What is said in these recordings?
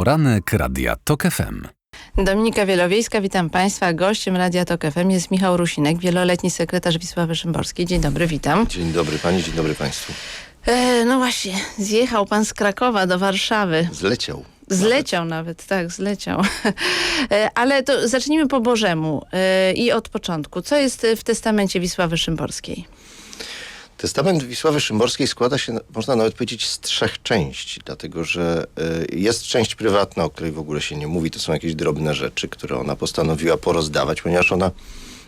Poranek Radia TOK FM. Dominika Wielowiejska, witam Państwa. Gościem Radia Tok FM jest Michał Rusinek, wieloletni sekretarz Wisławy Szymborskiej. Dzień dobry, witam. Dzień dobry Pani, dzień dobry Państwu. E, no właśnie, zjechał Pan z Krakowa do Warszawy. Zleciał. Zleciał nawet, tak, zleciał. E, Ale to zacznijmy po Bożemu e, i od początku. Co jest w testamencie Wisławy Szymborskiej? Testament Wisławy Szymborskiej składa się, można nawet powiedzieć, z trzech części, dlatego że y, jest część prywatna, o której w ogóle się nie mówi. To są jakieś drobne rzeczy, które ona postanowiła porozdawać, ponieważ ona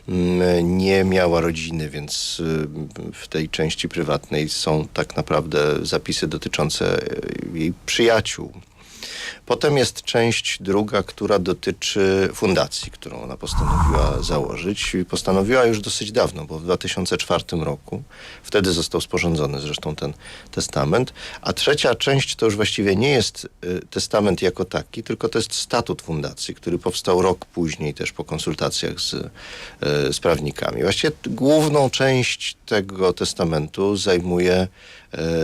mm, nie miała rodziny, więc y, w tej części prywatnej są tak naprawdę zapisy dotyczące y, jej przyjaciół. Potem jest część druga, która dotyczy fundacji, którą ona postanowiła założyć. Postanowiła już dosyć dawno, bo w 2004 roku. Wtedy został sporządzony zresztą ten testament. A trzecia część to już właściwie nie jest y, testament jako taki, tylko to jest statut fundacji, który powstał rok później też po konsultacjach z, y, z prawnikami. Właściwie główną część tego testamentu zajmuje,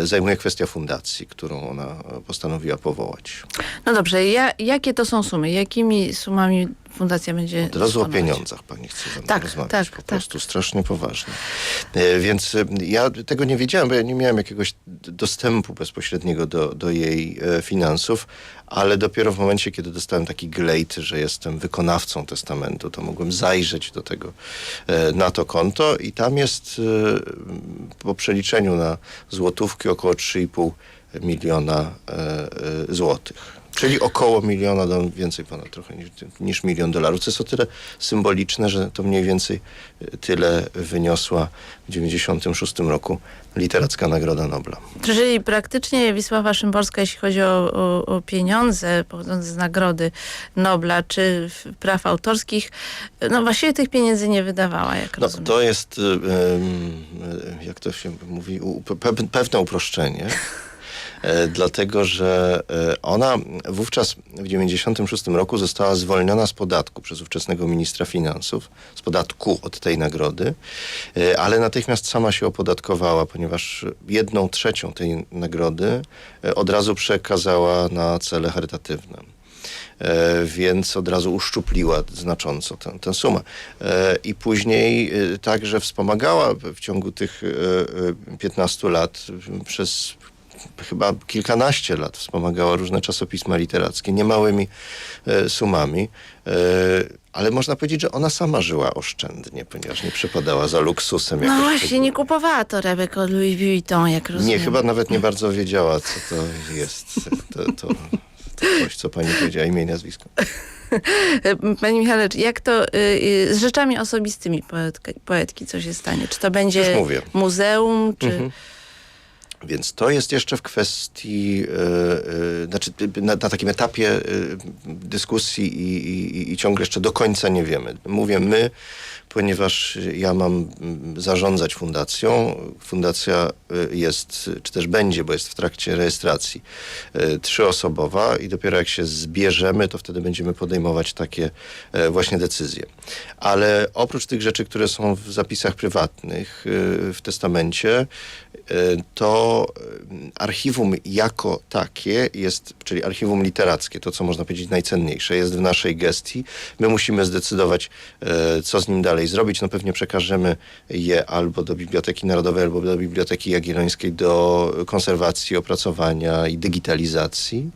zajmuje kwestia fundacji, którą ona postanowiła powołać. No dobrze, ja, jakie to są sumy? Jakimi sumami fundacja będzie Od razu o pieniądzach pani chce ze mną Tak, rozmawiać. tak, po tak. prostu strasznie poważnie. E, Więc e, ja tego nie wiedziałem, bo ja nie miałem jakiegoś dostępu bezpośredniego do, do jej e, finansów, ale dopiero w momencie, kiedy dostałem taki glejt, że jestem wykonawcą testamentu, to mogłem zajrzeć do tego, na to konto i tam jest po przeliczeniu na złotówki około 3,5 miliona złotych. Czyli około miliona, do, więcej ponad trochę niż, niż milion dolarów. Co jest o tyle symboliczne, że to mniej więcej e, tyle wyniosła w 96 roku Literacka Nagroda Nobla. Czyli praktycznie Wisława Szymborska, jeśli chodzi o, o, o pieniądze pochodzące z Nagrody Nobla czy praw autorskich, no właściwie tych pieniędzy nie wydawała, jak No, rozumiem. to jest, y, y, jak to się mówi, pewne uproszczenie. E, Dlatego, że e, ona wówczas w 96 roku została zwolniona z podatku przez ówczesnego ministra finansów, z podatku od tej nagrody, e, ale natychmiast sama się opodatkowała, ponieważ jedną trzecią tej nagrody od razu przekazała na cele charytatywne. Więc od razu uszczupliła znacząco tę, tę sumę. I później także wspomagała w ciągu tych e, e, 15 lat przez chyba kilkanaście lat wspomagała różne czasopisma literackie niemałymi e, sumami. E, ale można powiedzieć, że ona sama żyła oszczędnie, ponieważ nie przepadała za luksusem. No właśnie, nie kupowała torebek od Louis Vuitton, jak rozumiem. Nie, chyba nawet nie bardzo wiedziała, co to jest. To, to, to coś, co pani powiedziała, imię i nazwisko. Panie Michale, czy jak to y, y, z rzeczami osobistymi poetka, poetki, co się stanie? Czy to będzie muzeum, czy... Mhm. Więc to jest jeszcze w kwestii, e, e, znaczy na, na takim etapie e, dyskusji i, i, i ciągle jeszcze do końca nie wiemy. Mówię my, ponieważ ja mam mm, zarządzać fundacją. Fundacja e, jest, czy też będzie, bo jest w trakcie rejestracji, e, trzyosobowa i dopiero jak się zbierzemy, to wtedy będziemy podejmować takie e, właśnie decyzje. Ale oprócz tych rzeczy, które są w zapisach prywatnych, e, w testamencie, to archiwum jako takie jest, czyli archiwum literackie, to co można powiedzieć najcenniejsze, jest w naszej gestii. My musimy zdecydować, e, co z nim dalej zrobić. No pewnie przekażemy je albo do Biblioteki Narodowej, albo do Biblioteki Jagiellońskiej do konserwacji, opracowania i digitalizacji.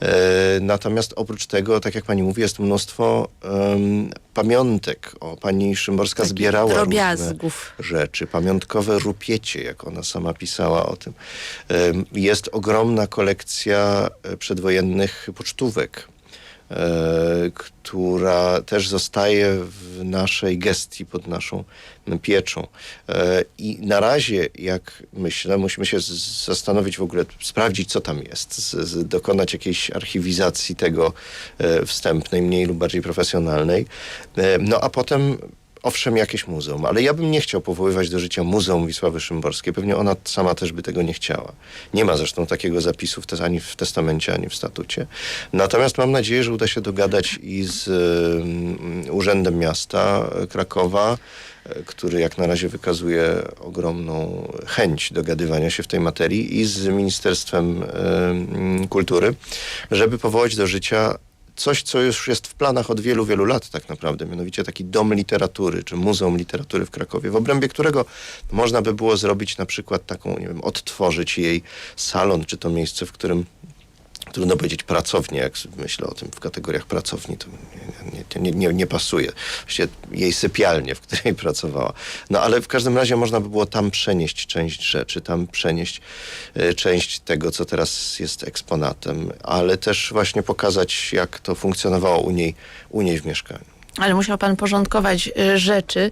E, Natomiast oprócz tego, tak jak pani mówi, jest mnóstwo em, pamiątek. O, pani Szymborska Takich zbierała różne drobiazgów. rzeczy, pamiątkowe rupiecie, jak ona sama pisała o tym. Jest ogromna kolekcja przedwojennych pocztówek, która też zostaje w naszej gestii, pod naszą pieczą. E, I na razie, jak myślę, musimy się zastanowić w ogóle, sprawdzić, co tam jest, dokonać jakiejś archiwizacji tego e, wstępnej, mniej lub bardziej profesjonalnej. E, No a potem owszem, jakieś muzeum, ale ja bym nie chciał powoływać do życia Muzeum Wisławy Szymborskiej. Pewnie ona sama też by tego nie chciała. Nie ma zresztą takiego zapisu w ani w testamencie, ani w statucie. Natomiast mam nadzieję, że uda się dogadać i z mm, Urzędem Miasta Krakowa, który jak na razie wykazuje ogromną chęć dogadywania się w tej materii i z Ministerstwem em, Kultury, żeby powołać do życia coś, co już jest w planach od wielu, wielu lat tak naprawdę, mianowicie taki dom literatury, czy Muzeum Literatury w Krakowie, w obrębie którego można by było zrobić na przykład taką, nie wiem, odtworzyć jej salon, czy to miejsce, w którym trudno powiedzieć pracownię, jak myślę o tym w kategoriach pracowni, to nie, nie, nie, nie pasuje. Właściwie jej sypialnię, w której pracowała. No ale w każdym razie można by było tam przenieść część rzeczy, tam przenieść e, część tego, co teraz jest eksponatem, ale też właśnie pokazać, jak to funkcjonowało u niej, u niej w mieszkaniu. Ale musiał pan porządkować y, rzeczy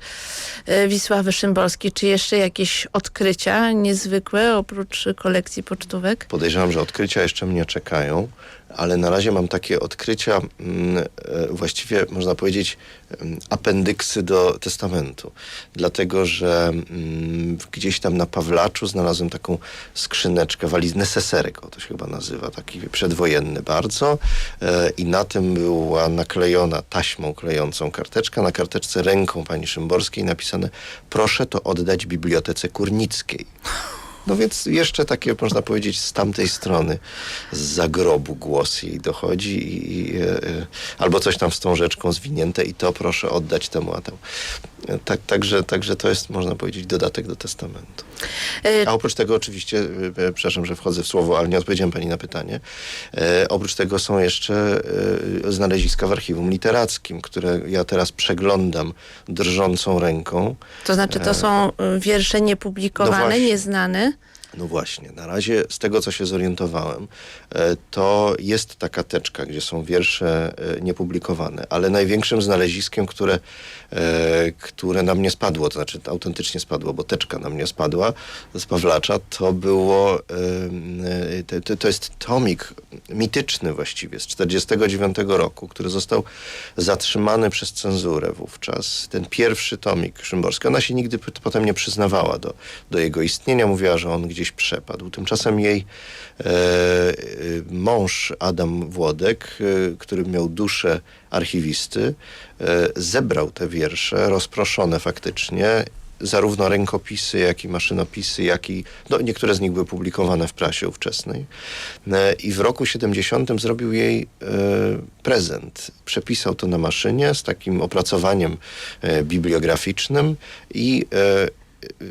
y, Wisławy Szymborskiej. Czy jeszcze jakieś odkrycia niezwykłe oprócz kolekcji pocztówek? Podejrzewam, że odkrycia jeszcze mnie czekają, ale na razie mam takie odkrycia, mm, e, właściwie można powiedzieć, mm, apendyksy do testamentu. Dlatego, że mm, gdzieś tam na Pawlaczu znalazłem taką skrzyneczkę, waliz neseserek, o to się chyba nazywa, taki przedwojenny bardzo. E, I na tym była naklejona taśmą klejącą karteczka. Na karteczce ręką pani Szymborskiej napisane proszę to oddać Bibliotece Kurnickiej. No więc jeszcze takie, można powiedzieć, z tamtej strony, z zagrobu głos jej dochodzi i, i, e, e, albo coś tam wstążeczką zwinięte i to proszę oddać temu, a temu. E, Tak, także, także to jest, można powiedzieć, dodatek do testamentu. A oprócz tego oczywiście, przepraszam, że wchodzę w słowo, ale nie odpowiedziałem pani na pytanie. E, oprócz tego są jeszcze e, znaleziska w archiwum literackim, które ja teraz przeglądam drżącą ręką. To znaczy, to są wiersze No niepublikowane, właśnie. nieznane. No właśnie, na razie z tego, co się zorientowałem, e, to jest taka teczka, gdzie są wiersze e, niepublikowane, ale największym znaleziskiem, które, e, które nam nie spadło, to znaczy autentycznie spadło, bo teczka nam nie spadła z Pawlacza, to było, to, to jest tomik mityczny właściwie z 49 roku, który został zatrzymany przez cenzurę wówczas. Ten pierwszy tomik Szymborski. Ona się nigdy potem nie przyznawała do, do jego istnienia. Mówiła, że on gdzieś przepadł. Tymczasem jej e, e, mąż Adam Włodek, e, który miał duszę archiwisty, e, zebrał te wiersze, rozproszone faktycznie, zarówno rękopisy, jak i maszynopisy, jak i no, niektóre z nich były publikowane w prasie ówczesnej. E, I w roku 70 zrobił jej e, prezent. Przepisał to na maszynie z takim opracowaniem e, bibliograficznym i e,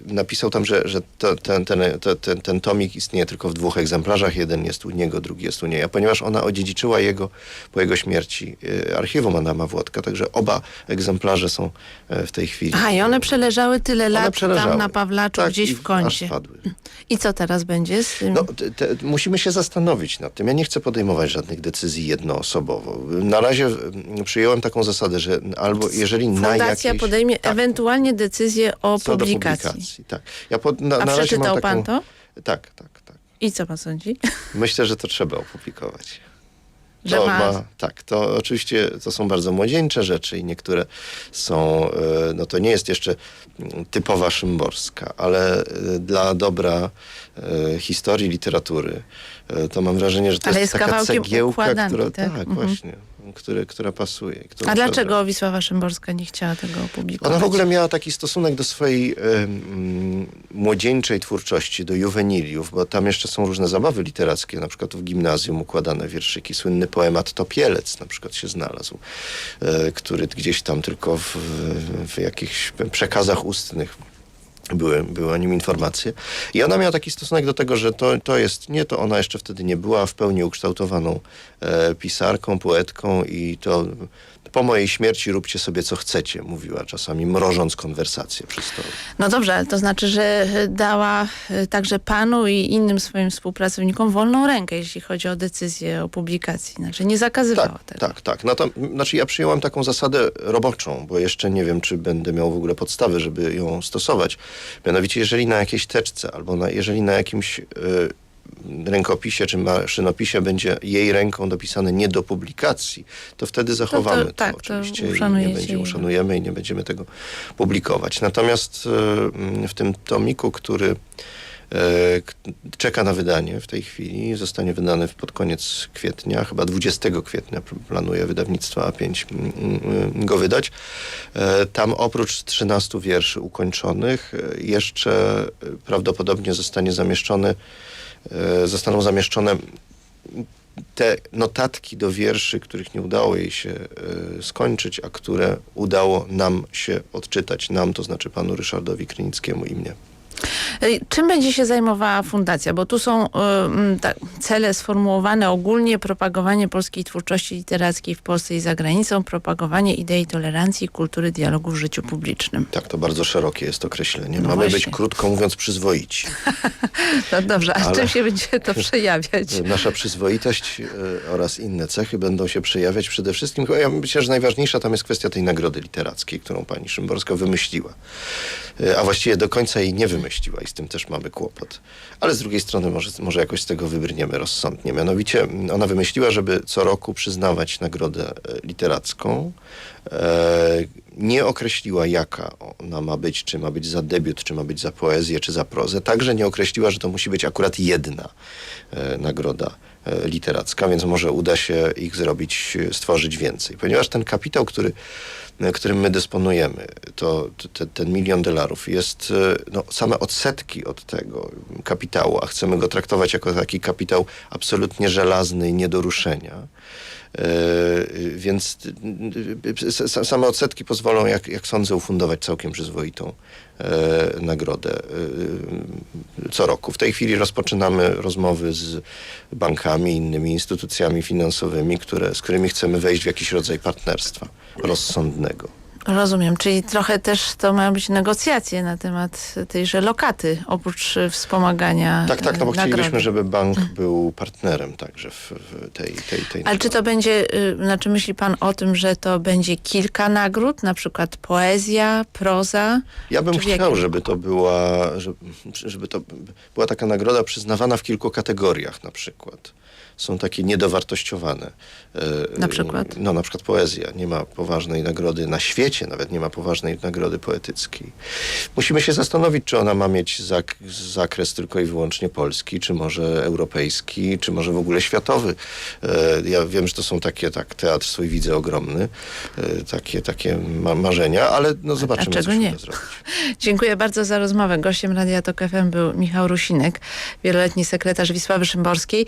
napisał tam, że, że to, ten, ten, ten, ten tomik istnieje tylko w dwóch egzemplarzach. Jeden jest u niego, drugi jest u niej. A ponieważ ona odziedziczyła jego po jego śmierci e, archiwum Adama Włodka, także oba egzemplarze są e, w tej chwili. A, i one przeleżały tyle One lat przeleżały. tam na Pawlaczu, Tak, gdzieś w kącie. I co teraz będzie z tym? No, te, te, musimy się zastanowić nad tym. Ja nie chcę podejmować żadnych decyzji jednoosobowo. Na razie mm, przyjąłem taką zasadę, że albo jeżeli na Fundacja jakieś... podejmie tak, ewentualnie decyzję o publikacji. Tak. Ja pod, na, A na razie mam taką, pan to? Tak, tak, tak. I co pan sądzi? Myślę, że to trzeba opublikować. Że to ma- tak, to oczywiście to są bardzo młodzieńcze rzeczy i niektóre są, e, no to nie jest jeszcze mm, typowa szymborska, ale e, dla dobra e, historii literatury to mam wrażenie, że to Ale jest, jest taka cegiełka, która, tak? tak, Mhm. właśnie, które, która pasuje. A dlaczego Wisława Szymborska nie chciała tego opublikować? ona w ogóle miała taki stosunek do swojej em, młodzieńczej twórczości, do juweniliów, bo tam jeszcze są różne zabawy literackie, na przykład w gimnazjum układane wierszyki. Słynny poemat Topielec na przykład się znalazł, e, który gdzieś tam tylko w, w jakichś przekazach ustnych były, były o nim informacje. I ona miała taki stosunek do tego, że to, to jest, nie, to ona jeszcze wtedy nie była w pełni ukształtowaną e, pisarką, poetką i to po mojej śmierci róbcie sobie co chcecie, mówiła czasami, mrożąc konwersację przy stole. No dobrze, ale to znaczy, że dała e, także panu i innym swoim współpracownikom wolną rękę, jeśli chodzi o decyzję o publikacji. Znaczy nie zakazywała Tak, tego. tak, tak. No to, znaczy ja przyjąłem taką zasadę roboczą, bo jeszcze nie wiem, czy będę miał w ogóle podstawy, żeby ją stosować. Mianowicie, jeżeli na jakiejś teczce albo na, jeżeli na jakimś y, rękopisie czy maszynopisie będzie jej ręką dopisane nie do publikacji, to wtedy zachowamy to, tak, to oczywiście i nie będzie uszanujemy i nie będziemy tego publikować. Natomiast e, w tym tomiku, który czeka na wydanie w tej chwili. Zostanie wydany w- pod koniec kwietnia, chyba 20 kwietnia pl- planuje wydawnictwo A5 mm, mm, go wydać. E, Tam oprócz 13 wierszy ukończonych e, jeszcze e, prawdopodobnie zostanie zamieszczony, e, zostaną zamieszczone te notatki do wierszy, których nie udało jej się e, skończyć, a które udało nam się odczytać. Nam, to znaczy panu Ryszardowi Krynickiemu i mnie. Ej, Czym będzie się zajmowała fundacja? Bo tu są y, mm, cele sformułowane ogólnie, propagowanie polskiej twórczości literackiej w Polsce i za granicą, propagowanie idei tolerancji kultury dialogu w życiu publicznym. Tak, to bardzo szerokie jest określenie. No Mamy być, właśnie. krótko mówiąc, przyzwoici. No dobrze, a Ale- czym się będzie to przejawiać? Nasza przyzwoitość e, oraz inne cechy będą się przejawiać przede wszystkim. Ja myślę, że najważniejsza tam jest kwestia tej nagrody literackiej, którą pani Szymborska wymyśliła. E, A właściwie do końca jej nie wymyśliła i z tym też mamy kłopot. Ale z drugiej strony może, może jakoś z tego wybrniemy rozsądnie. Mianowicie ona wymyśliła, żeby co roku przyznawać nagrodę e, literacką. E, Nie określiła, jaka ona ma być, czy ma być za debiut, czy ma być za poezję, czy za prozę. Także nie określiła, że to musi być akurat jedna e, nagroda e, literacka, więc może uda się ich zrobić, stworzyć więcej. Ponieważ ten kapitał, który, którym my dysponujemy, to, te, ten milion dolarów jest no, same odsetki od tego kapitału, a chcemy go traktować jako taki kapitał absolutnie żelazny i nie do ruszenia. E, Więc y, y, s- same odsetki pozwolą, jak, jak sądzę, ufundować całkiem przyzwoitą nagrodę co roku. W tej chwili rozpoczynamy rozmowy z bankami innymi instytucjami finansowymi, które, z którymi chcemy wejść w jakiś rodzaj partnerstwa rozsądnego. Rozumiem, czyli trochę też to mają być negocjacje na temat tejże lokaty, oprócz y, wspomagania Tak, tak, no bo y, nagrody. chcieliśmy, żeby bank był partnerem także w, w tej, tej, tej Ale czy to będzie, znaczy myśli pan o tym, że to będzie kilka nagród, na przykład poezja, proza? Ja bym chciał, jakim- żeby to była, żeby, żeby to była taka nagroda przyznawana w kilku kategoriach na przykład. Są takie niedowartościowane. E, Na przykład? No na przykład poezja. Nie ma poważnej nagrody na świecie, nawet nie ma poważnej nagrody poetyckiej. Musimy się zastanowić, czy ona ma mieć zak zakres tylko i wyłącznie polski, czy może europejski, czy może w ogóle światowy. E, Ja wiem, że to są takie, tak, teatr swój widzę ogromny, e, takie, takie ma marzenia, ale no zobaczymy, czego co się nie? zrobić. Dziękuję bardzo za rozmowę. Gościem Radia Tok FM był Michał Rusinek, wieloletni sekretarz Wisławy Szymborskiej.